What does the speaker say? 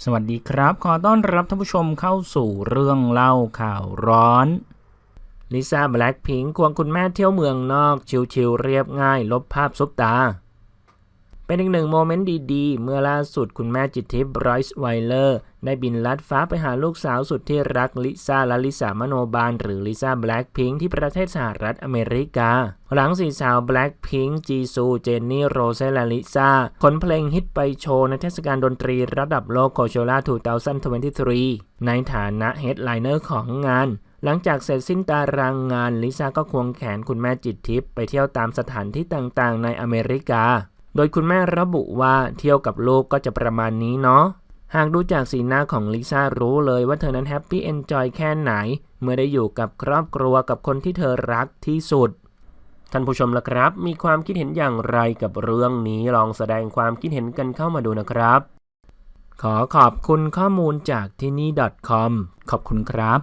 สวัสดีครับ ขอต้อนรับท่านผู้ชมเข้าสู่เรื่องเล่าข่าวร้อน ลิซ่าแบล็คพิงค์ควงคุณแม่เที่ยวเมืองนอก ชิวๆเรียบง่าย ลบภาพซุปตา เป็นอีกหนึ่งโมเมนต์ดีๆ เมื่อล่าสุดคุณแม่จิตทิพย์ไบรซ์ไวเลอร์ ได้บินลัดฟ้าไปหาลูกสาวสุดที่รักลิซ่าและลิซ่ามโนบาล หรือลิซ่าแบล็คพิงค์ที่ประเทศสหรัฐอเมริกา หลังสี่สาวแบล็คพิงค์จีซู เจนนี่ โรเซและลิซ่าขนเพลงฮิตไปโชว์ในเทศกาลดนตรีระดับโลกโคโชล่า2023 ในฐานะเฮดไลเนอร์ของงานหลังจากเสร็จสิ้นตารางงาน ลิซ่าก็ควงแขนคุณแม่จิตทิพย์ไปเที่ยวตามสถานที่ต่างๆ ในอเมริกา โดยคุณแม่ระบุว่าเที่ยวกับลูกก็จะประมาณนี้เนาะ หากดูจากสีหน้าของลิซ่ารู้เลยว่าเธอนั้นแฮปปี้เอนจอยแค่ไหน เมื่อได้อยู่กับครอบครัวกับคนที่เธอรักที่สุด ท่านผู้ชมล่ะครับ มีความคิดเห็นอย่างไรกับเรื่องนี้ลองแสดงความคิดเห็นกันเข้ามาดูนะครับ ขอขอบคุณข้อมูลจากที่นี่ .com ขอบคุณครับ